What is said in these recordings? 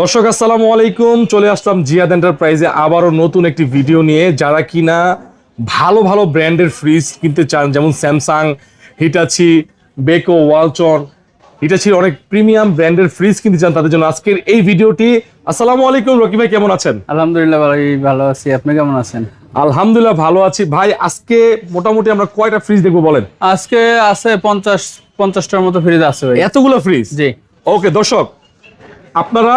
দর্শক আসসালামু আলাইকুম। চলে আসলাম জিয়াদ এন্টারপ্রাইজে আবারও নতুন একটি ভিডিও নিয়ে। যারা কিনা ভালো ভালো ব্র্যান্ডের ফ্রিজ কিনতে চান যেমন স্যামসাং হিটাচি বেকো ওয়ালচন হিটাচির অনেক প্রিমিয়াম ব্র্যান্ডের ফ্রিজ কিনতে চান তাদের জন্য আজকের এই ভিডিওটি। আসসালামু আলাইকুম রকি ভাই কেমন আছেন? আলহামদুলিল্লাহ ভাই ভালো আছি। আপনি কেমন আছেন? আলহামদুলিল্লাহ ভালো আছি। ভাই আজকে মোটামুটি আমরা কয়টা ফ্রিজ দেখব বলেন? আজকে আছে পঞ্চাশ পঞ্চাশটার মতো ফ্রিজ আছে ভাই। এতগুলো ফ্রিজ? জি। ওকে দর্শক আপনারা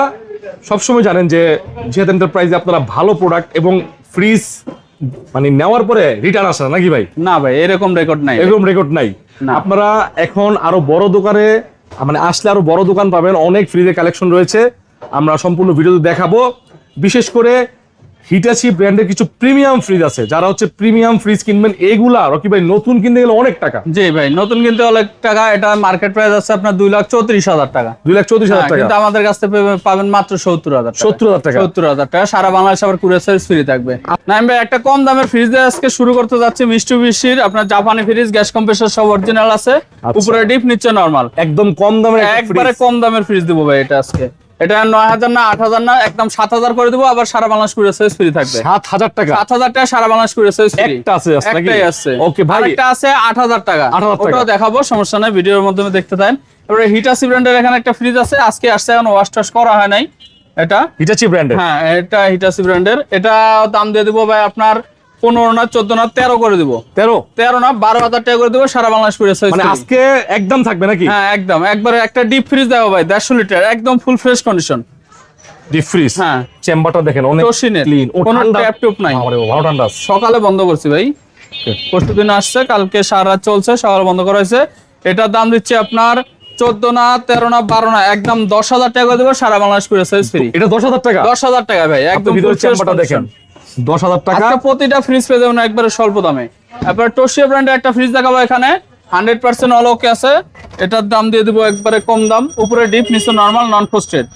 সবসময় জানেন যে জিহাদ এন্টারপ্রাইজে আপনারা ভালো প্রোডাক্ট এবং ফ্রিজ মানে নেওয়ার পরে রিটার্ন আসে নাকি ভাই? না ভাই এরকম রেকর্ড নাই এরকম রেকর্ড নাই। আপনারা এখন আরও বড় দোকানে মানে আসলে আরও বড় দোকান পাবেন অনেক ফ্রিজের কালেকশন রয়েছে। আমরা সম্পূর্ণ ভিডিওতে দেখাবো। বিশেষ করে হিটাচি ব্র্যান্ডের কিছু প্রিমিয়াম ফ্রিজ আছে। যারা হচ্ছে প্রিমিয়াম ফ্রিজ কিনবেন এগুলা রকি ভাই নতুন কিনতে গেলে অনেক টাকা। জি ভাই নতুন কিনতে অনেক টাকা। এটা মার্কেট প্রাইস আছে আপনার দুই লাখ চৌত্রিশ হাজার টাকা। দুই লাখ চৌত্রিশ হাজার হ্যাঁ, টাকা। কিন্তু আমাদের কাছ থেকে পাবেন- মাত্র সত্তর হাজার সত্তর হাজার টাকা। সত্তর হাজার টাকা। সারা বাংলাদেশ আবার কুরিয়ার সার্ভিস ফ্রি থাকবে। নাইম ভাই একটা কম দামের ফ্রিজ দিয়ে আজকে শুরু করতে যাচ্ছি মিষ্টি বিশির। আপনার জাপানি ফ্রিজ গ্যাস কম্প্রেসর সব অরিজিনাল আছে। আচ্ছা। উপরে ডিপ নিচে নরমাল একদম কম দামের একবারে কম দামের ফ্রিজ দিব ভাই এটা আজকে। এটা নয় হাজার না আট হাজার না একদম সাত হাজার করে দেবো আবার সারা বাংলাদেশ কুরিয়ার সার্ভিস ফ্রি থাকবে। সাত হাজার টাকা? সাত হাজার টাকা সারা বাংলাদেশ কুরিয়ার সার্ভিস ফ্রি একটা আছে একটাই আছে। Okay, ভাই। একটা আছে আট হাজার টাকা। ওটাও দেখাবো সমস্যা নাই ভিডিওর মাধ্যমে দেখতে থাকেন। এবারে হিটাসি ব্র্যান্ডের এখানে একটা ফ্রিজ আছে আজকে আসছে এখন ওয়াশ টাশ করা হয় নাই। এটা? হিটাচি ব্র্যান্ডের হ্যাঁ এটা ব্র্যান্ডের এটা দাম দিয়ে দিব ভাই আপনার পনেরো না চোদ্দ না তেরো করে দিব। তেরো? তেরো না বারো হাজার টাকা করে দিব সারা বাংলাদেশ মানে আজকে একদম থাকবে নাকি? হ্যাঁ একদম। একবারে একটা ডিপ ফ্রিজ দেওয়া ভাই দেড়শো লিটার একদম full fresh condition deep fridge হ্যাঁ। চেম্বারটা দেখেন অনেক ক্লিন কোনো ট্যাপ টুপ নাই। ভালো ঠান্ডা সকালে বন্ধ করছি ভাই। পরশু দিন আসছে কালকে সারা রাত চলছে সকালে বন্ধ করা হয়েছে। এটার দাম দিচ্ছে আপনার চোদ্দ না তেরো না বারো না একদম দশ হাজার টাকা করে দেবো সারা বাংলাদেশ করে সাইজ ফ্রি এটা দশ হাজার টাকা? দশ হাজার টাকা ভাই একদম একদম ভিতরে চেম্বারটা দেখেন। দশ হাজার টাকা। প্রতিটা ফ্রিজ পেয়ে যাবেন একবারে স্বল্প দামে। টোশিয়া ব্র্যান্ডের একটা ফ্রিজ দেখাবো এখানে। হান্ড্রেড পার্সেন্ট অল ওকে আছে। এটার দাম দিয়ে দিব একবারে কম দাম। উপরে ডিপ নিচে নর্মাল নন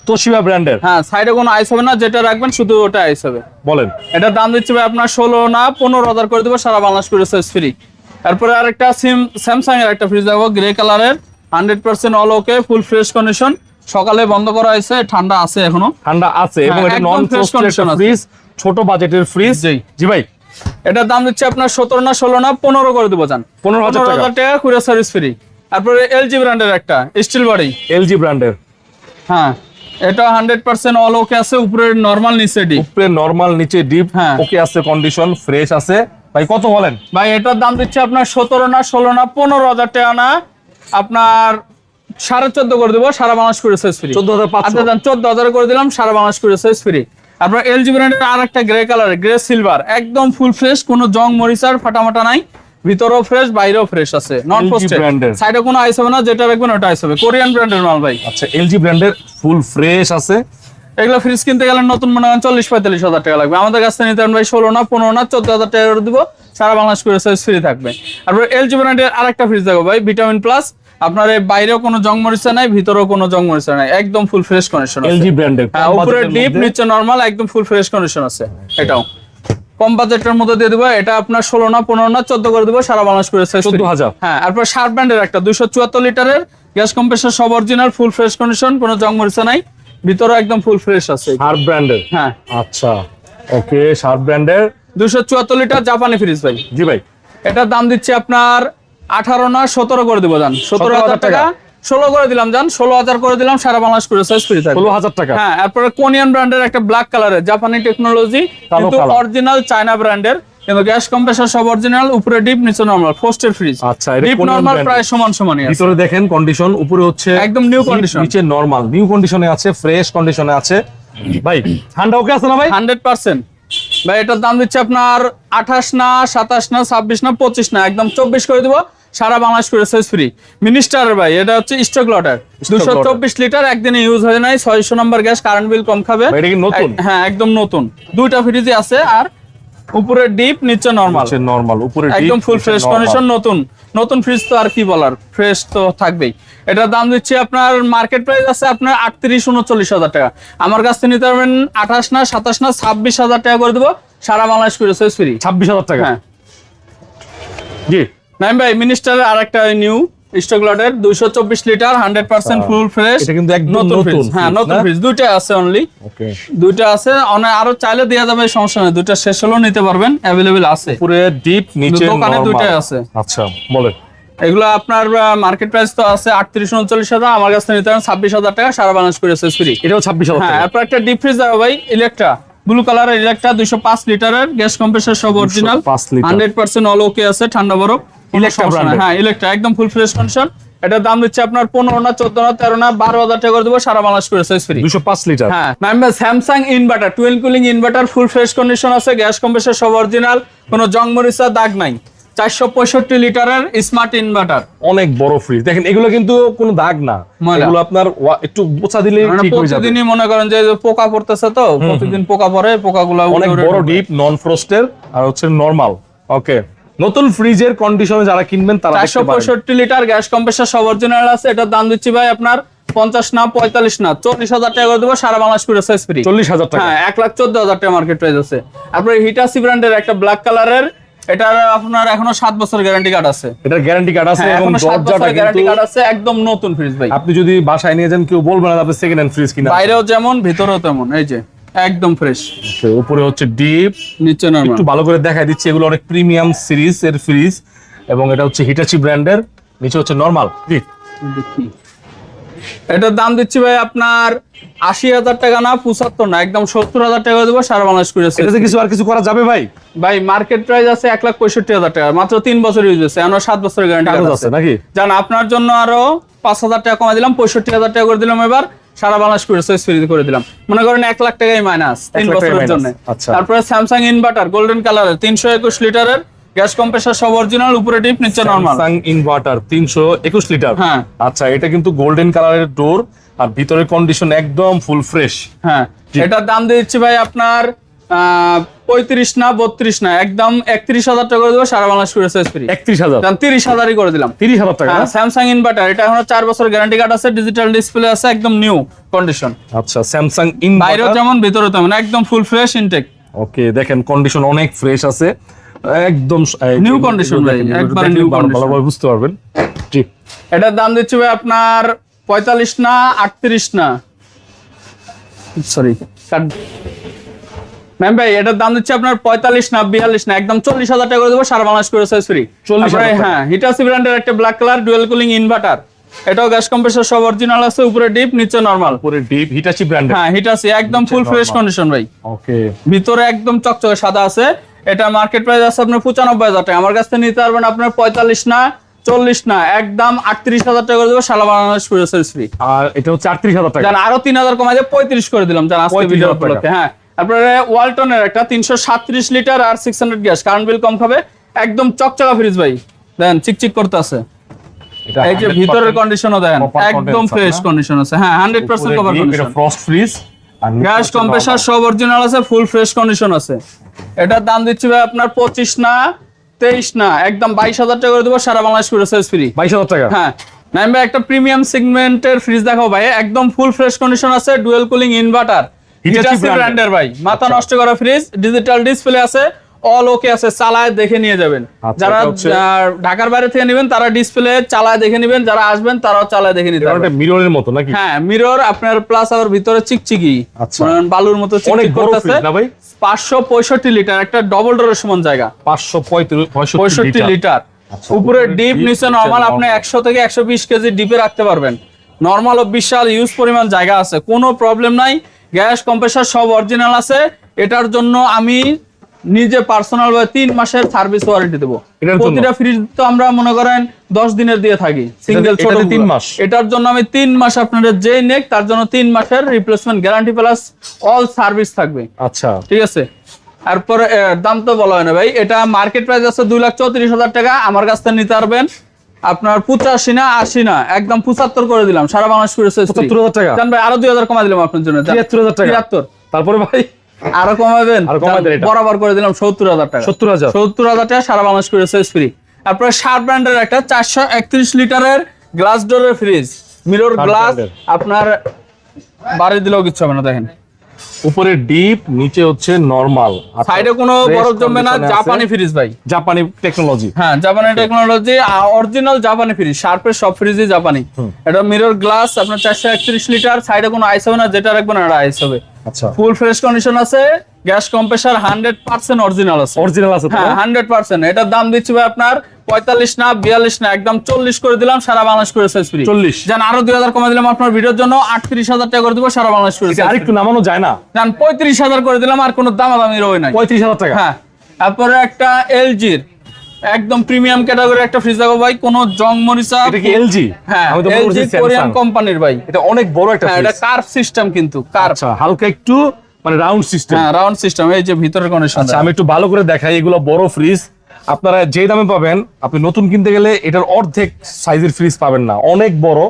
তোশিবা ব্র্যান্ডের হ্যাঁ সাইডে কোনো আইস হবে না যেটা রাখবেন শুধু ওটা আইস হবে। বলেন। এটার দাম দিচ্ছে ভাই আপনার ষোলো না পনেরো হাজার করে দেবো সারা বাংলাদেশ করে সাইজ ফ্রি তারপরে আরেকটা সিম স্যামসাং এর একটা ফ্রিজ দেখব গ্রে কালারের hundred percent all okay full fresh condition সকালে বন্ধ করা হয়েছে ঠান্ডা আছে এখনও। ঠান্ডা আছে এবং হ্যাঁ, এটা নন condition আছে। ফ্রিজ ছোট বাজেটের ফ্রিজ জি। জি ভাই। এটার দাম দিচ্ছে আপনার সতেরো না ষোলো না পনেরো করে দেবো যান 15,000 হাজার টাকা। কুরিয়ার সার্ভিস ফ্রি তারপরে এলজি ব্র্যান্ডের একটা স্টিল বডি এলজি ব্র্যান্ডের হ্যাঁ এটা হান্ড্রেড পার্সেন্ট অল ওকে আছে উপরে নর্মাল নিচে ডি উপরে নরমাল নিচে ডিপ হ্যাঁ। ওকে আছে কন্ডিশন ফ্রেশ আছে। ভাই কত বলেন? ভাই এটার দাম দিচ্ছে আপনার সতেরো না ষোলো না পনেরো হাজার টাকা না আপনার সাড়ে চোদ্দ করে দেবো সারা বাংলাদেশ করে সাইজ ফ্রি 14,500 আচ্ছা যান চোদ্দ হাজার করে দিলাম সারা বাংলাদেশ করে সাইজ ফ্রি আপনার এলজি ব্র্যান্ডের আর একটা গ্রে কালার গ্রে সিলভার একদম ফুল ফ্রেশ কোনো জং মরিচার ফাটামাটা নাই ভিতরেও ফ্রেশ বাইরেও ফ্রেশ আছে পোস্টেড brand-এর। সাইডে কোনো আইস হবে না যেটা রাখবেন ওটা আইস হবে। কোরিয়ান ব্র্যান্ডের মাল ভাই। আচ্ছা এলজি ব্র্যান্ডের ফুল ফ্রেশ আছে। এগুলো ফ্রিজ কিনতে গেলে নতুন মনে হয় চল্লিশ পঁয়তাল্লিশ হাজার টাকা লাগবে। আমাদের কাছ থেকে নিতে ভাই ষোলো না পনেরো না চোদ্দ হাজার টাকা করে দিব। সারা বাংলাদেশ করে সাইজ ফ্রি থাকবে। তারপর এলজি ব্র্যান্ডের আরেকটা ফ্রিজ দেখো ভাই ভিটামিন প্লাস আপনার বাইরেও কোনো জং মরিচা নাই ভিতরেও কোনো জং মরিচা নাই একদম ফুল ফ্রেশ কন্ডিশন এলজি ব্র্যান্ডের হ্যাঁ উপরে ডিপ নিচে নরমাল একদম ফুল ফ্রেশ কন্ডিশন আছে। এটাও। কম বাজেটের মধ্যে দিয়ে দেবো এটা আপনার ষোলো না পনেরো না চোদ্দ করে দেবো সারা বাংলাদেশ করে সাইজ 14,000 হ্যাঁ তারপর শার্প ব্র্যান্ডের একটা দুইশো চুয়াত্তর লিটারের গ্যাস কম্প্রেসর সব অরিজিনাল ফুল ফ্রেশ কন্ডিশন কোনো জং মরিচা নাই ভিতরে একদম ফুল ফ্রেশ আছে। শার্প ব্র্যান্ডের হ্যাঁ। আচ্ছা ওকে শার্প ব্র্যান্ডের দুশো চুয়াত্তর লিটার জাপানি ফ্রিজ ভাই। জি ভাই। এটার দাম দিচ্ছে আপনার আঠারো না সতেরো করে দিব যান সতেরো হাজার টাকা। ষোলো করে দিলাম যান ষোলো হাজার করে দিলাম সারা বাংলাদেশ করে সাইজ ফ্রি ষোলো হাজার টাকা। হ্যাঁ এরপরে কোনিয়ান ব্র্যান্ডের একটা ব্ল্যাক কালারের জাপানি টেকনোলজি কিন্তু অরিজিনাল চায়না ব্র্যান্ডের কিন্তু গ্যাস কম্প্রেসর সব অরিজিনাল উপরে ডিপ নিচে নরমাল ফোস্টের ফ্রিজ আচ্ছা, এটা ডিপ নরমাল প্রায় সমান সমানই আছে। ভিতরে দেখেন কন্ডিশন উপরে হচ্ছে একদম new condition। নিচে নরমাল নিউ কন্ডিশনে আছে ফ্রেশ কন্ডিশনে আছে। ভাই ঠান্ডা ওকে আছে না ভাই? হান্ড্রেড পার্সেন্ট ভাই এটার দাম দিচ্ছে আপনার আঠাশ না সাতাশ না ছাব্বিশ না পঁচিশ না একদম চব্বিশ করে দিব। সারা বাংলাদেশ করে সাইজ ফ্রি মিনিস্টার ভাই এটা হচ্ছে স্টক লটার দুশো চব্বিশ লিটার একদিনে ইউজ হয়ে নাই ছয়শো নম্বর গ্যাস কারেন্ট বিল কম খাবে। নতুন? হ্যাঁ একদম নতুন। দুইটা ফ্রিজে আছে আর উপরে ডিপ নিচে নরমাল নর্মাল নরমাল উপরে একদম ফুল ফ্রেশ কন্ডিশন নতুন। নতুন ফ্রিজ তো আর কি বলার? ফ্রেশ তো থাকবেই। এটার দাম দিচ্ছি আপনার মার্কেট প্রাইস আছে আপনার আটত্রিশ উনচল্লিশ হাজার টাকা। আমার কাছ থেকে নিতে পারবেন আঠাশ না সাতাশ না ছাব্বিশ হাজার টাকা করে দেবো। সারা বাংলাদেশ করে ফ্রি ছাব্বিশ হাজার টাকা? হ্যাঁ। জি। নাইম ভাই মিনিস্টার আর একটা নিউ স্টক লটের দুইশো চব্বিশ litre hundred percent full fresh এটা কিন্তু একদম নতুন হ্যাঁ নতুন ফ্রিজ দুইটা আছে অনলি ওকে দুইটা আছে আরও চাইলে দেওয়া যাবে সমস্যা নেই দুইটা শেষ নিতে পারবেন আছে। পুরো ডিপ নিচে দোকানে। দুইটাই আছে। আচ্ছা বলেন। এগুলো আপনার মার্কেট প্রাইস তো আছে আটত্রিশ উনচল্লিশ হাজার আমার কাছে নিতে পারেন ছাব্বিশ হাজার টাকা সারা বাংলাদেশ করে ফ্রি এটাও ছাব্বিশ হাজার হ্যাঁ এরপর একটা ডিপ ফ্রিজ দেবো ভাই ইলেকট্রা ব্লু কালারের ইলেকট্রা দুইশো পাঁচ লিটারের গ্যাস কম্প্রেসার সব original hundred percent all okay আছে ঠান্ডা বরফ। নাই। brand-এর। হ্যাঁ ইলেকট্রা একদম ফুল ফ্রেশ কন্ডিশন এটার দাম দিচ্ছে আপনার পনেরো না চোদ্দ না তেরো না বারো হাজার টাকা করে দেবো সারা বাংলাদেশ করে ফ্রি দুশো পাঁচ লিটার হ্যাঁ number Samsung inverter twelve cooling inverter full fresh condition আছে গ্যাস কম্প্রেসার সব অরিজিনাল কোনো জং মরিচা দাগ নাই। চারশো পঁয়ষট্টি লিটারের স্মার্ট ইনভার্টার অনেক বড় ফ্রিজ দেখেন এগুলো কিন্তু কোনো দাগ না। এগুলো আপনার একটু বোচা দিলে মানে ঠিক হয়ে যাবে। প্রতিদিনই মনে করেন যে পোকা পড়তেছে তো প্রতিদিন পোকা পড়ে পোকাগুলো অনেক বড় ডিপ নন ফ্রস্টের আর হচ্ছে নরমাল ওকে নতুন ফ্রিজের কন্ডিশনে যারা কিনবেন তারা চারশো পঁয়ষট্টি লিটার গ্যাস কম্প্রেসার সব অরিজিনাল আছে। এটার দাম দিচ্ছি ভাই আপনার পঞ্চাশ না পঁয়তাল্লিশ না। চল্লিশ হাজার টাকা করে দেবো সারা বাংলাদেশ করে সাইজ ফ্রি চল্লিশ হাজার টাকা। হ্যাঁ এক লাখ চোদ্দ হাজার টাকা মার্কেট প্রাইস আছে। আপনার হিটাসি ব্র্যান্ডের একটা ব্ল্যাক কালারের এটার আপনার এখনও সাত বছর গ্যারান্টি কার্ড আছে। এটার গ্যারান্টি কার্ড আছে হ্যাঁ, এবং দরজাটা গ্যারান্টি কার্ড আছে একদম নতুন ফ্রিজ ভাই। আপনি যদি বাসায় নিয়ে যান কেউ বলবে না আপনি সেকেন্ড হ্যান্ড ফ্রিজ কিনা বাইরেও যেমন ভিতরেও তেমন এই যে। একদম ফ্রেশ উপরে হচ্ছে ডিপ। নিচে নরমাল একটু ভালো করে দেখাই দিচ্ছি এগুলো অনেক প্রিমিয়াম সিরিজ এর ফ্রিজ এবং এটা হচ্ছে হিটাচি ব্র্যান্ডের নিচে হচ্ছে নরমাল জি। এটার দাম দিচ্ছি ভাই আপনার আশি হাজার টাকা না পঁচাত্তর না একদম সত্তর হাজার টাকা দেবো সারা বাংলাদেশ করেছে এটাতে কিছু আর কিছু করা যাবে ভাই? ভাই মার্কেট প্রাইস আছে এক লাখ পঁয়ষট্টি হাজার টাকা মাত্র তিন বছর ইউজ হয়েছে এখনও সাত বছরের গ্যারান্টি আছে। নাকি? জান আপনার জন্য আরও পাঁচ হাজার টাকা কমে দিলাম পঁয়ষট্টি হাজার টাকা করে দিলাম এবার। সারা বাংলাদেশ করেছে ফ্রি করে দিলাম। মনে করেন এক লাখ টাকাই মাইনাস তিন বছরের জন্য। আচ্ছা। তারপরে স্যামসাং ইনভার্টার গোল্ডেন কালারের তিনশো একুশ লিটারের গ্যাস কম্প্রেসার সব অরিজিনাল উপরে টিপ নিচে নর্মাল স্যামসাং ইনভার্টার তিনশো একুশ লিটার হ্যাঁ। আচ্ছা এটা কিন্তু গোল্ডেন কালারের ডোর আর ভিতরের কন্ডিশন একদম ফুল ফ্রেশ হ্যাঁ। এটার দাম দিয়ে দিচ্ছি ভাই আপনার পঁয়ত্রিশ না বত্রিশ না একদম একত্রিশ হাজার টাকা করে দেবো সারা বাংলাদেশ করে ফ্রি একত্রিশ হাজার। তিরিশ হাজারই করে দিলাম। তিরিশ হাজার টাকা স্যামসাং ইনভার্টার এটা এখনও চার বছর গ্যারান্টি কার্ড আছে ডিজিটাল ডিসপ্লে আছে একদম নিউ কন্ডিশন আচ্ছা স্যামসাং বাইরেও যেমন ভিতরে তেমন একদম ফুল ফ্রেশ ইনটেক ওকে দেখেন কন্ডিশন অনেক ফ্রেশ আছে। একদম condition ভাই, একবারে new ভালোভাবে বুঝতে পারবেন। জি। এটার দাম দিচ্ছি ভাই আপনার পঁয়তাল্লিশ না আটত্রিশ না। সরি ম্যাম ভাই এটার দাম দিচ্ছি আপনার পঁয়তাল্লিশ না বিয়াল্লিশ না একদম চল্লিশ হাজার টাকা করে দেবো সারা বাংলাদেশ করে সাইজ ফ্রি হ্যাঁ হিটাসি ব্র্যান্ডের একটা black colour dual cooling inverter এটাও গ্যাস কম্প্রেসার সব অরিজিনাল আছে উপরে ডিপ নিচে নরমাল উপরে ডিপ হিটাচি ব্র্যান্ড হ্যাঁ একদম ফুল ফ্রেশ কন্ডিশন ভাই। ওকে ভিতরে একদম চকচকে সাদা আছে। এটা মার্কেট প্রাইস আছে আপনার পঁচানব্বই হাজার টাকা। আমার কাছ থেকে নিতে পারবেন আপনার পঁয়তাল্লিশ না চল্লিশ না একদম আটত্রিশ হাজার টাকা করে দেবো সারা বাংলাদেশ ফ্রি আর এটা হচ্ছে আটত্রিশ হাজার টাকা। আরও তিন হাজার কমাই পঁয়ত্রিশ করে দিলাম জান আজকে ভিডিও হ্যাঁ তারপরে ওয়ালটনের একটা তিনশো সাতত্রিশ লিটার আর six hundred gas. Current bill কম খাবে। একদম চকচকা ফ্রিজ ভাই। দেন চিকচিক করতে আছে এই যে ভিতরের কন্ডিশনও দেন একদম ফ্রেশ কন্ডিশন আছে। হ্যাঁ hundred percent cover frost fridge gas compressor সব অরিজিনাল আছে ফুল ফ্রেশ কন্ডিশন আছে। এটার দাম দিচ্ছি ভাই আপনার পঁচিশ না তেইশ না। একদম বাইশ হাজার টাকা করে দেবো সারা বাংলাদেশ করে ফ্রি বাইশ হাজার টাকা? হ্যাঁ। নাইম ভাই একটা প্রিমিয়াম সেগমেন্টের ফ্রিজ দেখাও ভাই। একদম ফুল ফ্রেশ কন্ডিশন আছে ডুয়েল কুলিং ইনভার্টার হিটাচি ব্র্যান্ডের ভাই। মাথা নষ্ট করা ফ্রিজ ডিজিটাল ডিসপ্লে আছে অল ওকে আছে চালায় দেখে নিয়ে যাবেন। আচ্ছা, যারা ঢাকার বাইরে থেকে নেবেন তারা ডিসপ্লে চালায় দেখে নেবেন যারা আসবেন তারাও চালায় দেখে নিতে পারবেন। মিররের মতো নাকি? হ্যাঁ মিরর আপনার প্লাস আবার ভিতরে চিকচিকি। আচ্ছা। বালুর মতো চিকচিক করতেছে। লিটার একটা ডবল ডোরের সমান জায়গা। পাঁচশো পঁয়ত্রিশ পঁয়ষট্টি পঁয়ষট্টি লিটার আচ্ছা, উপরে ডিপ নিচে নরমাল আপনি normal। একশো থেকে একশো বিশ কেজি ডিপে রাখতে পারবেন। নর্মাল ও বিশাল ইউজ পরিমাণ জায়গা আছে কোনো প্রবলেম নাই। গ্যাস কম্প্রেসার সব অরিজিনাল আছে। এটার জন্য আমি নিজে পার্সোনাল ভাবে তিন মাসের সার্ভিস ওয়ারেন্টি দেবো। প্রতিটা ফ্রিজ তো আমরা মনে করেন দশ দিনের দিয়ে থাকি সিঙ্গেল ছোট তিন মাস? এটার জন্য আমি তিন মাস আপনাদের যে নেক তার জন্য তিন মাসের replacement guarantee plus all service থাকবে। আচ্ছা। ঠিক আছে? তারপরে দাম তো বলা হয় না ভাই। এটা মার্কেট প্রাইস আছে দুই লাখ চৌত্রিশ হাজার টাকা। আমার কাছ থেকে নিতে পারবেন। আপনার পঁচাশি না আশি না একদম পঁচাত্তর করে দিলাম সারা বাংলাদেশ করে পঁচাত্তর হাজার টাকা? জান ভাই আরও দুই হাজার কমা দিলাম আপনার জন্য তিয়াত্তর হাজার টাকা? তিয়াত্তর। তারপরে ভাই? আরও কমাবেন। বরাবর করে দিলাম সত্তর হাজার টাকা। সত্তর হাজার? সত্তর হাজার টাকা সারা বাংলাদেশ করে ফ্রি তারপরে শার্প ব্র্যান্ডের একটা চারশো একত্রিশ লিটারের গ্লাস ডোরের ফ্রিজ মিরর গ্লাস আপনার বাড়ি দিলেও কিচ্ছু হবে না দেখেন। উপরে ডিপ নিচে হচ্ছে নরমাল সাইডে কোনো বরফ জমবে না জাপানি ফ্রিজ ভাই। জাপানি টেকনোলজি হ্যাঁ জাপানি টেকনোলজি অরিজিনাল জাপানি ফ্রিজ শার্পের সব ফ্রিজই জাপানি এটা মিরর গ্লাস আপনার চারশো একত্রিশ লিটার সাইডে কোনো আইস হবে না যেটা রাখবেন এটা আইস হবে। আচ্ছা। ফুল ফ্রেশ কন্ডিশন আছে gas compressor hundred percent original আছে। অরিজিনাল আছে হ্যাঁ হান্ড্রেড পার্সেন্ট এটার দাম দিচ্ছি ভাই আপনার পঁয়তাল্লিশ না বিয়াল্লিশ না একদম চল্লিশ করে দিলাম সারা বাংলাদেশ করে সাইজ ফ্রি 40 জান আরও দুই হাজার কমে দিলাম আপনার ভিডিওর জন্য আটত্রিশ হাজার টাকা করে দিব সারা বাংলাদেশ করে এটা আরেকটু নামানো যায় না। জান পঁয়ত্রিশ হাজার করে দিলাম আর কোনো দামাদামি রয়ে নাই। পঁয়ত্রিশ হাজার টাকা। হ্যাঁ তারপরে একটা এলজির একদম প্রিমিয়াম একটা ফ্রিজ দেখো ভাই কোনো জং মরিচা। এটা কি এলজি হ্যাঁ আমি তো এলজি কোরিয়ান কোম্পানির ভাই। এটা অনেক বড় একটা হ্যাঁ এটা। কার্ভ সিস্টেম কিন্তু কার্ভ আচ্ছা হালকা একটু মানে রাউন্ড সিস্টেম হ্যাঁ রাউন্ড সিস্টেম এই যে ভিতরের কন্ডিশন আচ্ছা আমি একটু ভালো করে দেখাই এগুলো বড় ফ্রিজ আপনারা যে দামে পাবেন আপনি নতুন কিনতে গেলে এটার অর্ধেক সাইজের ফ্রিজ পাবেন না। অনেক বড়।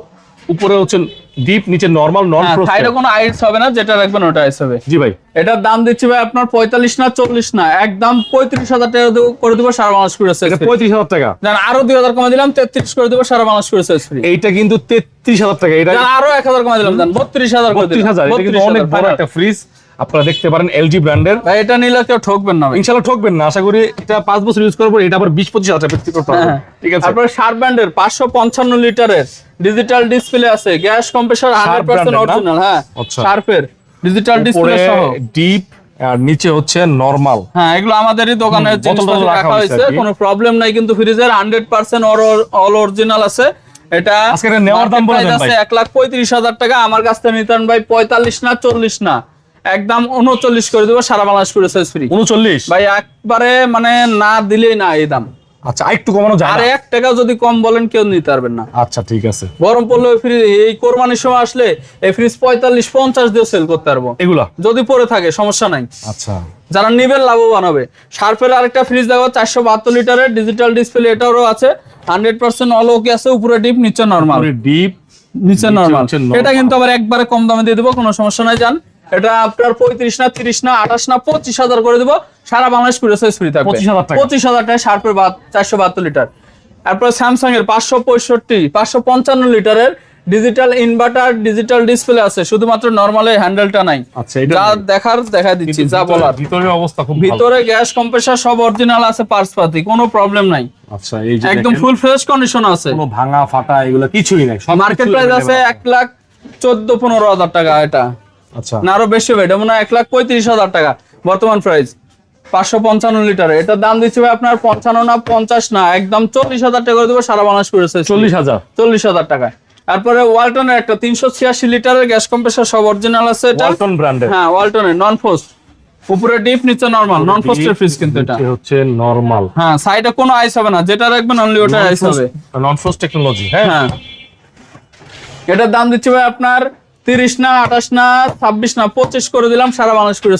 উপরে হচ্ছে ডিপ নিচে নরমাল নন হ্যাঁ সাইডে কোনো আইস হবে না যেটা রাখবেন ওটা আইস হবে। জি ভাই। এটার দাম দিচ্ছি ভাই আপনার পঁয়তাল্লিশ না চল্লিশ না। একদম পঁয়ত্রিশ হাজার টাকা দেবো- করে দেবো সারা বাংলাদেশ করে এটা পঁয়ত্রিশ হাজার টাকা। জান আরও দুই হাজার কমে দিলাম তেত্রিশ করে দেবো সারা বাংলাদেশ করে ফ্রি এইটা কিন্তু তেত্রিশ হাজার টাকা। এটা জান আরও এক হাজার কমে দিলাম জান বত্রিশ হাজার করে দিলাম হাজার এটা কিন্তু অনেক বড় একটা ফ্রিজ আপনারা দেখতে পারেন এলজি ব্র্যান্ডের ভাই এটা নিলে কেউ ঠকবেন না ইনশাল্লাহ ঠকবেন না। আশা করি এটা পাঁচ বছর ইউজ করার পর এটা আবার বিশ পঁচিশ হাজার বিক্রি করতে পারবেন। হ্যাঁ। ঠিক আছে? তারপরে শার্প ব্র্যান্ডের পাঁচশো পঞ্চান্ন লিটারের ডিজিটাল ডিসপ্লে আছে। Gas compressor hundred percent? Original হ্যাঁ। শার্পের ডিজিটাল ডিসপ্লে সহ। ডিপ আর নিচে হচ্ছে নরমাল হ্যাঁ এগুলো আমাদেরই দোকানে রাখা হয়েছে। কোনো প্রবলেম নাই কিন্তু ফ্রিজের হান্ড্রেড পার্সেন্ট অল অরিজিনাল আছে। এটা আজকে নেওয়ার দাম বলে দেন ভাই। লাখ পঁয়ত্রিশ হাজার টাকা। আমার কাছ থেকে নিতেন ভাই পঁয়তাল্লিশ না চল্লিশ না। একদম উনচল্লিশ করে দেবো সারা বাংলাদেশ করে সাইজ ফ্রি উনচল্লিশ? ভাই একবারে মানে না দিলেই না এই দাম। আচ্ছা আরেকটু কমানো যায় আর এক টাকা যদি কম বলেন কেউ নিতে পারবেন না। আচ্ছা ঠিক আছে। গরম পড়লে ওই ফ্রিজ এই কোরবানির সময় আসলে এই ফ্রিজ পঁয়তাল্লিশ পঞ্চাশ দিয়ে সেল করতে পারব। এগুলা? যদি পরে থাকে সমস্যা নাই। আচ্ছা। যারা নিবেন লাভবান হবে। শার্পের আরেকটা ফ্রিজ দেখো চারশো বাহাত্তর লিটারের ডিজিটাল ডিসপ্লে এটারও আছে। হান্ড্রেড পার্সেন্ট অল ওকে আছে উপরে ডিপ নিচে নর্মাল ডিপ নিচে নর্মাল এটা কিন্তু আবার একবারে কম দামে দিয়ে দেবো কোনো সমস্যা নাই জান। এটা আপনার পঁয়ত্রিশ না তিরিশ না আঠাশ না পঁচিশ হাজার করে দেবো। সারা বাংলাদেশ কুড়ি সাইজ ফ্রি থাকবে। 25,000 টাকা। পঁচিশ হাজার টাকা শার্পের চারশো বাহাত্তর লিটার তারপর স্যামসাং এর পাঁচশো পঁয়ষট্টি পাঁচশো পঞ্চান্ন লিটারের ডিজিটাল ইনভার্টার ডিজিটাল ডিসপ্লে আছে। শুধুমাত্র নর্মাল হ্যান্ডেলটা নাই। আচ্ছা, যা দেখার দেখা দিচ্ছি যা বলার। ভিতরের অবস্থা খুব ভিতরে গ্যাস কম্প্রেসার সব অরিজিনাল আছে পার্টস পাতি কোনো প্রবলেম নাই। আচ্ছা এই যে একদম ফুল ফ্রেশ কন্ডিশন আছে। কোনো ভাঙা ফাটা এগুলো কিছুই নাই মার্কেট প্রাইস আছে এক লাখ চোদ্দ পনেরো হাজার টাকা এটা। আচ্ছা। না আরও বেশি হবে। এটা মনে হয় এক লাখ পঁয়ত্রিশ হাজার টাকা। বর্তমান প্রাইস পাঁচশো পঞ্চান্ন লিটার এটার দাম দিচ্ছে ভাই আপনার পঞ্চান্ন না পঞ্চাশ না একদম চল্লিশ হাজার টাকা করে দেবো সারা বাংলাদেশ করেছে চল্লিশ হাজার। চল্লিশ হাজার টাকা তারপরে ওয়ালটনের একটা তিনশো ছিয়াশি লিটারের গ্যাস কম্প্রেসার সব অরিজিনাল আছে। এটা ওয়ালটন ব্র্যান্ডের হ্যাঁ ওয়ালটনের নন ফোস্ট উপরে ডিপ নিচে নর্মাল নন ফোস্টের ফ্রিজ কিন্তু এটা। হচ্ছে নরমাল হ্যাঁ সাইডে কোনো আইস হবে না। যেটা রাখবেন অনলি ওটা আইস হবে। নন ফ্রস্ট টেকনোলজি হ্যাঁ? হ্যাঁ। এটার দাম দিচ্ছি ভাই আপনার তিরিশ না আঠাশ না ছাব্বিশ না পঁচিশ করে দিলাম সারা মানুষ করে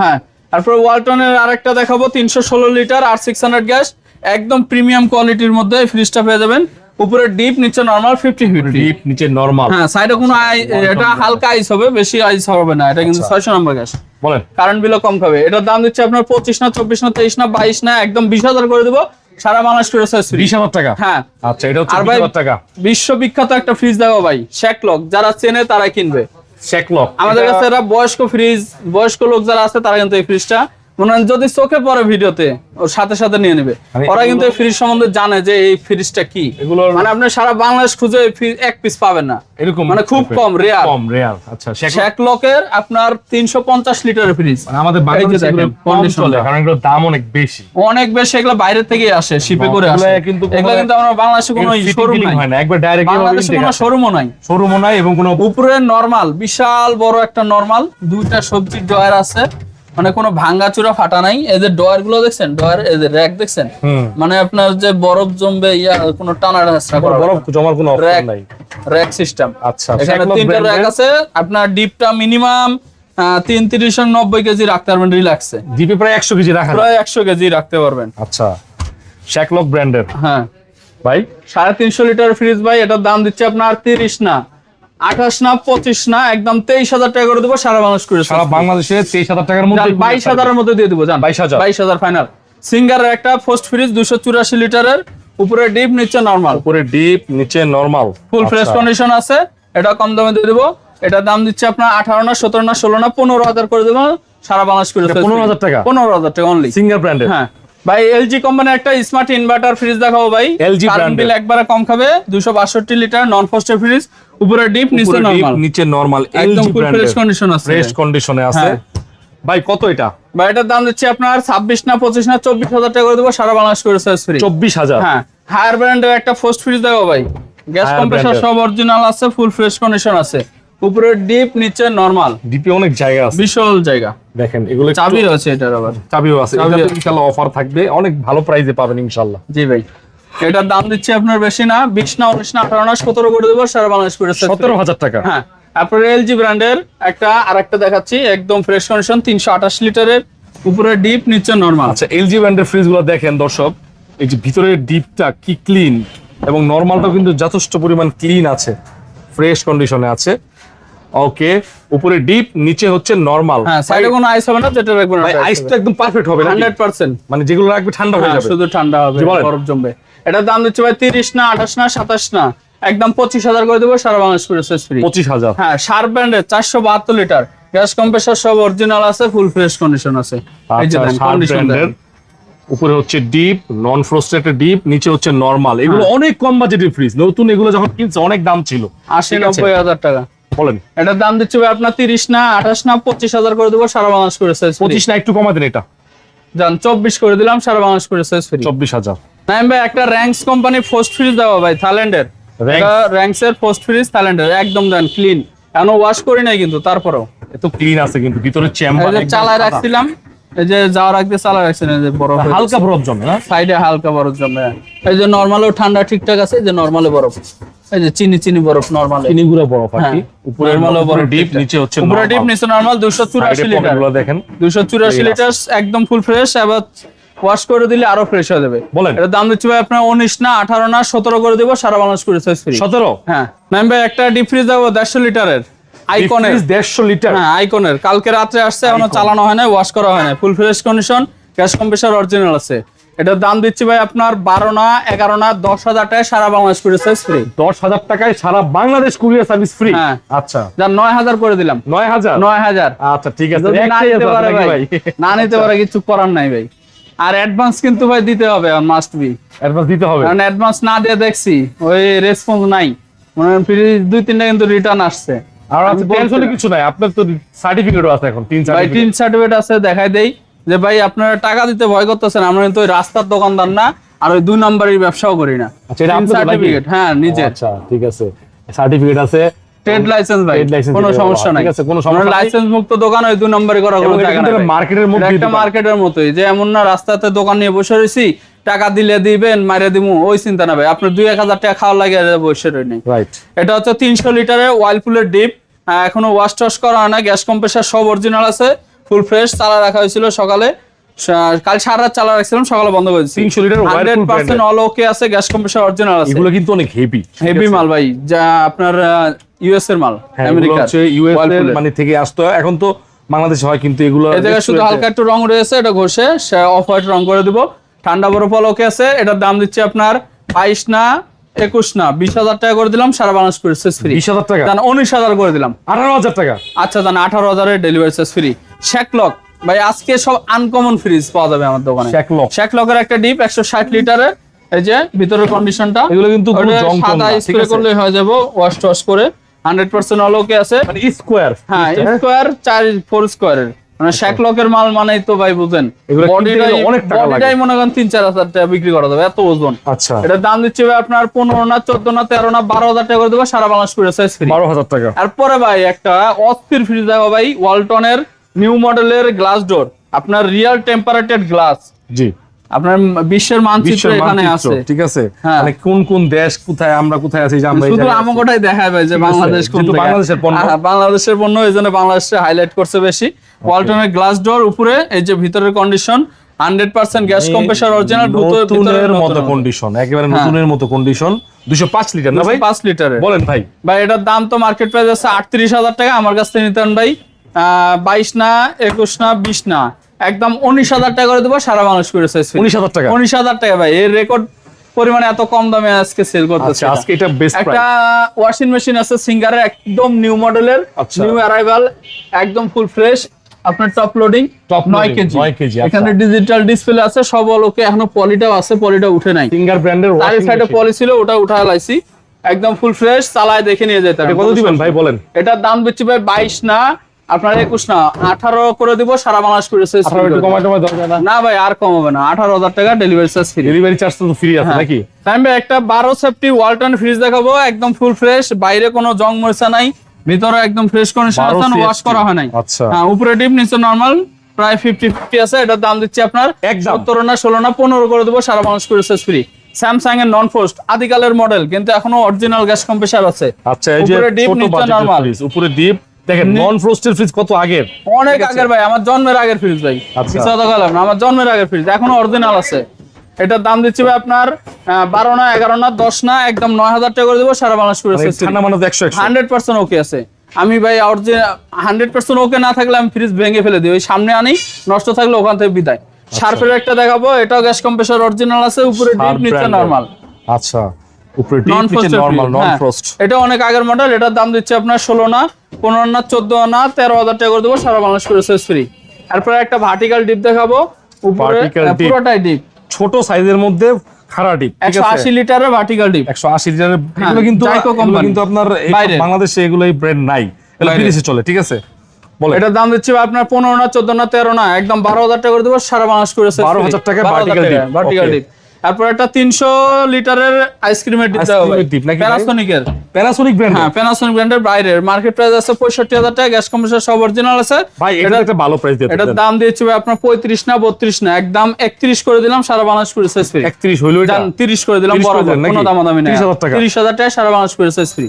হ্যাঁ তারপর ওয়ালটনের আরেকটা দেখাবো তিনশো ষোলো লিটার আর সিক্স হান্ড্রেড গ্যাস একদম প্রিমিয়াম কোয়ালিটির মধ্যে ফ্রিজটা পেয়ে যাবেন। উপরে ডিপ নিচে নর্মাল ফিফটি ফিফটি ডিপ নিচে নরমাল হ্যাঁ সাইডে কোনো আই- এটা হালকা আইস হবে বেশি আইস হবে না এটা কিন্তু ছয়শো নম্বর গ্যাস বলেন। কারেন্ট বিলও কম খাবে। এটার দাম দিচ্ছে আপনার পঁচিশ না চব্বিশ না তেইশ না বাইশ না একদম বিশ হাজার করে দেবো। সারা বাংলাদেশ করে। বিশ হাজার টাকা? হ্যাঁ। আচ্ছা এটা হচ্ছে আর বিশ ভাই হাজার টাকা। বিশ্ববিখ্যাত একটা ফ্রিজ দেখো ভাই শেকলক যারা চেনে তারা কিনবে। শেকলক আমাদের কাছে এরা বয়স্ক ফ্রিজ বয়স্ক লোক যারা আছে তারা কিন্তু এই ফ্রিজটা মনে যদি চোখে পড়ে ভিডিওতে ওর সাথে সাথে নিয়ে নেবে। মানে ওরা কিন্তু ফ্রিজ সম্বন্ধে জানে যে এই ফ্রিজটা কি। মানে আপনি সারা বাংলাদেশ খুঁজে এক পিস পাবেন না। এরকম মানে খুব কম, rare। কম রেয়ার আচ্ছা শেকলক শেকলকের আপনার তিনশো পঞ্চাশ লিটারের ফ্রিজ মানে আমাদের বাংলাদেশে কম চলে কারণ এগুলোর দাম অনেক বেশি। অনেক বেশি এগুলো বাইরে থেকে আসে শিপে করে আসে। কিন্তু এগুলো কিন্তু আমরা বাংলাদেশে কোনো শোরুম হয় না একবার ডাইরেক্ট বাংলাদেশে কোনো শোরুমও নাই। শোরুমও নাই এবং কোনো উপরে নরমাল বিশাল বড় একটা নরমাল দুইটা সবজির ডয়ার আছে। মানে কোনো ভাঙ্গাচুরা ফাটা নাই। এই যে ডয়ারগুলো দেখছেন? ডয়ার এই যে র্যাক দেখছেন? মানে আপনার যে বরফ জমবে ইয়া কোনো টানা করা বরফ জমার কোনো অপশন নাই। Rack system. আচ্ছা এখানে তিনটা র্যাক আছে। আপনার ডিপটা মিনিমাম তিন তিরিশ নব্বই কেজি রাখতে পারবেন রিল্যাক্সে। জিপে প্রায় একশো কেজি রাখা। প্রায় একশো কেজি রাখতে পারবেন। আচ্ছা শেকলক ব্র্যান্ডের হ্যাঁ। ভাই? সাড়ে তিনশো লিটার ফ্রিজ ভাই এটার দাম দিচ্ছে আপনার তিরিশ না। আঠাশ না পঁচিশ না একদম তেইশ হাজার টাকা করে দেবো সারা বাংলাদেশ করে সারা বাংলাদেশে তেইশ হাজার টাকার মধ্যে বাইশ হাজারের মধ্যে দিয়ে দিবো জান। 22,000 বাইশ হাজার ফাইনাল সিঙ্গারের একটা ফার্স্ট ফ্রিজ দুশো চুরাশি লিটারের উপরে ডিপ নিচে নর্মাল উপরে ডিপ নিচে নরমাল ফুল ফ্রেশ কন্ডিশন আছে এটা কম দামে দিয়ে দিবো। এটার দাম দিচ্ছে আপনার আঠারো না সতেরো না ষোলো না পনেরো হাজার করে দেবো সারা বাংলাদেশ করে এটা 15,000 টাকা? পনেরো হাজার টাকা অনলি সিঙ্গার ব্র্যান্ডের হ্যাঁ। ভাই এলজি কোম্পানির একটা স্মার্ট ইনভার্টার ফ্রিজ দেখাবো ভাই। কারেন্ট বিল একবারে কম খাবে দুশো বাষট্টি লিটার নন ফস্টের ফ্রিজ উপরে ডিপ নিচে নরমাল নিচে নরমাল একদম এলজি ফুল ফ্রেশ কন্ডিশন আছে ফ্রেশ কন্ডিশনে আছে। হ্যাঁ। ভাই কত এটা? ভাই এটার দাম দিচ্ছে আপনার ছাব্বিশ না পঁচিশ না চব্বিশ হাজার টাকা করে দেবো সারা বাংলাদেশ করে সার্চ ফ্রি চব্বিশ হাজার? হ্যাঁ। হায়ার ব্র্যান্ডের একটা ফার্স্ট ফ্রিজ দেখো ভাই। গ্যাস কম্প্রেসর সব অরিজিনাল আছে ফুল ফ্রেশ কন্ডিশন আছে। উপরে ডিপ নিচে নরমাল ডিপি অনেক জায়গা আছে। বিশাল জায়গা। দেখেন এগুলো চাবি রয়েছে এটার আবার। চাবিও আছে। এটাতে ইনশাআল্লাহ অফার থাকবে। অনেক ভালো প্রাইসে পাবেন ইনশাআল্লাহ জি ভাই। এটার দাম দিচ্ছি আপনার বেশি না। বিশ না উনিশ না আঠারো না সতেরো করে দেবো সারা বাংলাদেশ free। হাজার টাকা। হ্যাঁ। আপনার এলজি ব্র্যান্ডের একটা আর একটা দেখাচ্ছি একদম ফ্রেশ কন্ডিশন তিনশো আঠাশ লিটারের। উপরে ডিপ নিচে নরমাল আচ্ছা এলজি ব্র্যান্ডের ফ্রিজগুলো দেখেন দর্শক। এই যে ভিতরের ডিপটা কি ক্লিন এবং নর্মালটাও কিন্তু যথেষ্ট পরিমাণ ক্লিন আছে। ফ্রেশ কন্ডিশনে আছে। ওকে উপরে ডিপ নিচে হচ্ছে নরমাল হ্যাঁ সাইডে কোনো আইস হবে না যেটা রাখবেন ভাই আইসটা একদম পারফেক্ট হবে না হান্ড্রেড পার্সেন্ট মানে যেগুলো রাখবে ঠান্ডা হয়ে যাবে। শুধু ঠান্ডা হবে বরফ জমবে। এটার দাম দিচ্ছে ভাই তিরিশ না আঠাশ না সাতাশ না। একদম পঁচিশ হাজার করে দেবো সারা বাংলাদেশ করে ফ্রি পঁচিশ হাজার। হ্যাঁ শার্প ব্র্যান্ডের চারশো বাহাত্তর লিটার গ্যাস কম্প্রেসর সব অরিজিনাল আছে ফুল ফ্রেশ কন্ডিশন আছে। এই যে আচ্ছা কন্ডিশন উপরে হচ্ছে ডিপ নন ফ্রস্টেড একটা ডিপ নিচে হচ্ছে নরমাল এগুলো হ্যাঁ। অনেক কম বাজেটের ফ্রিজ নতুন এগুলো যখন কিনছে অনেক দাম ছিল। আশি? নব্বই হাজার টাকা। বলেন। এটার দাম দিচ্ছে ভাই আপনার তিরিশ না আঠাশ না পঁচিশ হাজার করে দেবো সারা বাংলাদেশ করে সাইজ পঁচিশ না একটু কমা দেন এটা। যান চব্বিশ করে দিলাম সারা বাংলাদেশ করে সাইজ ফ্রি চব্বিশ হাজার। নাইম ভাই একটা র্যাঙ্কস কোম্পানি ফার্স্ট ফ্রিজ দেওয়া ভাই থাইল্যান্ডের? র্যাঙ্কস এর ফার্স্ট ফ্রিজ থাইল্যান্ডের একদম দেন ক্লিন এখনও ওয়াশ করি নাই কিন্তু তারপরেও। এত ক্লিন আছে কিন্তু ভিতরে চেম্বার চালায় রাখছিলাম এই যে যাওয়ার আগে চালায় রাখছিলাম এই যে বরফ হালকা বরফ জমে না? সাইডে হালকা বরফ জমে। এই যে নরমালও ঠান্ডা ঠিকঠাক আছে এই যে নরমালে বরফ। এই যে চিনি চিনি বরফ নরমালে চিনি গুঁড়ো বরফ আর কি। উপরে নরমালও উপরে বরফ ডিপ নিচে হচ্ছে উপরে ডিপ নিচে নরমাল দুশো চুরাশি লিটারগুলো দেখেন। দুশো চুরাশি এই লিটার একদম ফুল ফ্রেশ এবার ওয়াশ করে দিলে আরও ফ্রেশ হয়ে যাবে। বলেন। এটার দাম দিচ্ছি ভাই আপনার উনিশ না আঠারো না সতেরো করে দেবো সারা বাংলাদেশ করে সাইজ ফ্রি সতেরো? হ্যাঁ। ম্যাম ভাই একটা ডিপ ফ্রিজ দেবো দেড়শো লিটারের আইকনের দেড়শো লিটার হ্যাঁ আইকনের কালকে রাত্রে আসছে এখনও চালানো হয় না ওয়াশ করা হয় না full fresh condition gas compressor original আছে। এটার দাম দিচ্ছি ভাই আপনার বারো না এগারো না দশ হাজার টাকায় সারা বাংলাদেশ করে সাইজ ফ্রি দশ হাজার টাকায় সারা বাংলাদেশ কুরিয়ার সার্ভিস ফ্রি। আচ্ছা। যার নয় হাজার করে দিলাম। নয় হাজার? নয় হাজার। আচ্ছা ঠিক আছে। না নিতে পারে ভাই। না নিতে পারে কিছু করার নাই ভাই। আর অ্যাডভান্স কিন্তু ভাই দিতে হবে মাস্ট বি অ্যাডভান্স দিতে হবে? কারণ অ্যাডভান্স না দিয়ে দেখছি ওই রেসপন্স নাই। মনে হয় ফ্রিজ দুই তিনটা কিন্তু রিটার্ন আসছে। আর আমি আচ্ছা টেনশনে কিছু নাই। আপনার তো সার্টিফিকেটও আছে এখন তিন সার্টিফিকেট আছে দেখাই দেই। যে ভাই আপনারা টাকা দিতে ভয় করতেছেন আমরা কিন্তু ওই রাস্তার দোকানদার না আর ওই দুই নম্বরের ব্যবসাও করি না। আচ্ছা? সার্টিফিকেট হ্যাঁ নিজের। আচ্ছা ঠিক আছে। সার্টিফিকেট আছে। ট্রেড লাইসেন্স ভাই কোনো সমস্যা নাই। ঠিক আছে, কোনো সমস্যা লাইসেন্স মুক্ত দোকান ওই দুই নম্বরে করা কোনো এটা নাই একটা ভাই। মার্কেটের মধ্যে এটা একটা মার্কেটের মতোই। যে এমন না রাস্তাতে দোকান নিয়ে বসে রয়েছি টাকা দিলে দিবেন দিমু ওই চিন্তা না ভাই। আপনার দুই এক হাজার টাকা খাওয়া লাগে বসে রই রাইট এটা হচ্ছে তিনশো লিটারের ওয়াইলপুলের ডিপ এখনও ওয়াশ টশ করা হয় না গ্যাস কম্প্রেসার সব অরিজিনাল আছে। ফুল ফ্রেশ চালা রাখা হয়েছিল সকালে। কাল সারা রাত চালা রাখছিলাম সকালে বন্ধ করে দিচ্ছি 300 litre Whirlpool hundred percent brand all okay আছে গ্যাস কম্প্রেসার অরিজিনাল আছে। এগুলো কিন্তু অনেক হেভি হেভি মাল ভাই যা আপনার ইউএস এর মাল হ্যাঁ এগুলো হচ্ছে ইউএস এর মানে থেকে আসতো এখন তো বাংলাদেশে হয় কিন্তু এগুলো এই জায়গায় শুধু হালকা একটু রং রয়েছে এটা ঘষে অফ হোয়াইট রং করে দিব। ঠান্ডা বরফ অল ওকে আছে এটার দাম দিচ্ছে আপনার বাইশ না একুশ না বিশ হাজার টাকা করে দিলাম সারা বাংলাদেশ করে ফ্রি বিশ হাজার টাকা? জান উনিশ হাজার করে দিলাম। আঠারো হাজার টাকা? আচ্ছা জান আঠারো হাজারের ডেলিভারি চার্জ ফ্রি শ্যাকলক। ভাই আজকে সব আনকমন ফ্রিজ পাওয়া যাবে আমার দোকানে। Shacklock। শ্যাকলকের একটা ডিপ একশো ষাট লিটারের। এই যে ভিতরের কন্ডিশনটা এগুলো কিন্তু সাদা স্প্রে করলে হয়ে যাব ওয়াশ টশ করে। হান্ড্রেড পার্সেন্ট অলোকে আছে। মানে স্কোয়ার হ্যাঁ স্কোয়ার চার ফোর স্কোয়ারের মানে শ্যাকলকের মাল মানেই তো ভাই বুঝেন। বডিটাই মনে করেন তিন চার হাজার টাকা বিক্রি করা যাবে এত ওজন। আচ্ছা। এটার দাম দিচ্ছে ভাই আপনার পনেরো না চোদ্দ না তেরো না বারো হাজার টাকা করে দেবো সারা বাংলাদেশ করে সাইজ ফ্রি বারো হাজার টাকা। তারপরে ভাই একটা অস্থির ফ্রিজ দেখো ভাই ওয়ালটনের নিউ মডেলের গ্লাস ডোর আপনার রিয়াল টেম্পারেটেড গ্লাস জি। আপনার বিশ্বের মানচিত্র এখানে আছে। ঠিক আছে। মানে কোন কোন দেশ কোথায় আমরা কোথায় আছি আমরা শুধু। আমাকেটাই দেখায় ভাই যে বাংলাদেশ কোন বাংলাদেশের পণ্য। বাংলাদেশের পণ্য এই জন্য বাংলাদেশে হাইলাইট করছে বেশি। ওয়ালটনের গ্লাস ডোর উপরে এই যে ভিতরের condition hundred percent gas compressor original নতুনের মতো কন্ডিশন একেবারে। নতুনের মতো কন্ডিশন দুশো পাঁচ লিটার না ভাই? পাঁচ লিটারের। বলেন ভাই। ভাই এটার দাম তো মার্কেট প্রাইস আছে আটত্রিশ হাজার টাকা আমার কাছ থেকে নিতেন ভাই। বাইশ না একুশ না বিশ না। একদম উনিশ হাজার টাকা করে দেবো সারা মানুষ করে উনিশ হাজার টাকা? উনিশ হাজার টাকা ভাই এর রেকর্ড পরিমাণে এত কম দামে আজকে সেল করতেছে আচ্ছা আজকে এটা বেস্ট একটা ওয়াশিং মেশিন আছে সিঙ্গারের একদম নিউ মডেলের। নিউ অ্যারাইভাল একদম ফুল ফ্রেশ আপনার টপ লোডিং Top নয় কেজি। নয় কেজি, আচ্ছা। এখানে ডিজিটাল ডিসপ্লে আছে সব ওকে এখনও পলিটাও আছে পলিটা উঠে নাই। সিঙ্গার ব্র্যান্ডের তার সাইডে পলি ছিল ওটা উঠা লাইছি। একদম ফুল ফ্রেশ চালায় দেখে নিয়ে যেতে হবে। কত দিবেন ভাই বলেন। এটার দাম দিচ্ছি ভাই বাইশ না আপনার একুশ না আঠারো করে দিব সারা বাংলাদেশ করে sales আপনার একটু করে কমাই টমাই দরকার না ভাই আর কম হবে না আঠারো হাজার টাকা delivery charge free delivery charge তো ফ্রি আছে নাকি? তাই আমি একটা বারো সেফটি ওয়ালটন ফ্রিজ দেখাবো একদম ফুল ফ্রেশ বাইরে কোনো জং মরিচা নাই ভিতরে একদম ফ্রেশ কন্ডিশন আছে ওয়াশ করা হয় নাই। আচ্ছা। হ্যাঁ উপরে ডিপ নিচে নরমাল প্রায় ফিফটি ফিফটি আছে এটার দাম দিচ্ছি আপনার। সত্তর না ষোলো না পনেরো করে দেবো সারা বাংলাদেশ করে ফ্রি স্যামসাং এর নন ফোস্ট আদিকালের মডেল কিন্তু এখনও অরিজিনাল গ্যাস কম্প্রেসার আছে। আচ্ছা এই যে উপরে ডিপ নিচে নরমাল উপরে ডিপ দেখেন নন ফ্রোস্টেড ফ্রিজ কত আগের? অনেক আগের ভাই আমার জন্মের আগের ফ্রিজ ভাই। আচ্ছা। বললাম না আমার জন্মের আগের ফ্রিজ এখনও অরিজিনাল আছে। এটার দাম দিচ্ছি ভাই আপনার বারো না এগারো না দশ না একদম নয় হাজার টাকা করে দেবো সারা বাংলাদেশ করে মানে হান্ড্রেড পার্সেন্ট ওকে আছে। আমি ভাই হান্ড্রেড পার্সেন্ট ওকে না থাকলে আমি ফ্রিজ ভেঙে ফেলে দিই ওই সামনে আনি নষ্ট থাকলে ওখান থেকে বিদায়। শার্পের একটা দেখাবো এটাও গ্যাস কম্প্রেসার অরিজিনাল আছে উপরে ডিপ নিচে নরমাল আচ্ছা উপরে ডিপ নিচে নরমাল নন ফ্রস্ট হ্যাঁ। এটা অনেক আগের মডেল এটার দাম দিচ্ছে আপনার ষোলো না পনেরো না চোদ্দ না তেরো হাজার টাকা করে দেবো সারা বাংলাদেশ করে ফ্রি তারপরে একটা ভার্টিক্যাল ডিপ দেখাবো উপরে আহ, পুরোটাই ডিপ ছোট সাইজের মধ্যে খাড়া ডিপ ঠিক একশো আছে? আশি লিটারের ভার্টিক্যাল ডিপ একশো আশি লিটারের হ্যাঁ, এগুলো কিন্তু কিন্তু আপনার বাংলাদেশে এগুলো এই ব্র্যান্ড নাই। এগুলো বিদেশে চলে ঠিক আছে? বলে এটার দাম দিচ্ছি আপনার পনেরো না চোদ্দ না তেরো না একদম বারো হাজার টাকা করে দেবো সারা বাংলাদেশ করে 12,000 টাকা vertical dip। ভার্টিক্যাল ডিপ তারপর একটা তিনশো লিটারের আইসক্রিমের ডিপ? প্যানাসোনিকের প্যানাসোনিক ব্র্যান্ড হ্যাঁ। প্যানাসোনিক ব্র্যান্ডের বাইরের। মার্কেট প্রাইস আছে পঁয়ষট্টি হাজার টাকা গ্যাস কম্প্রেসার সব অরিজিনাল আছে। ভাই এটা একটা ভালো প্রাইস দিয়ে এটার দাম দিয়েছি ভাই আপনার পঁয়ত্রিশ না বত্রিশ না একদম একত্রিশ করে দিলাম সারা বাংলাদেশ করে সাইজ ফ্রি 31 হইল এটা তিরিশ করে দিলাম 30 বড় দাম দামি কোনো দামাদামি নেই। 30,000 টাকা। তিরিশ হাজার টাকা সারা বাংলাদেশ করে সাইজ ফ্রি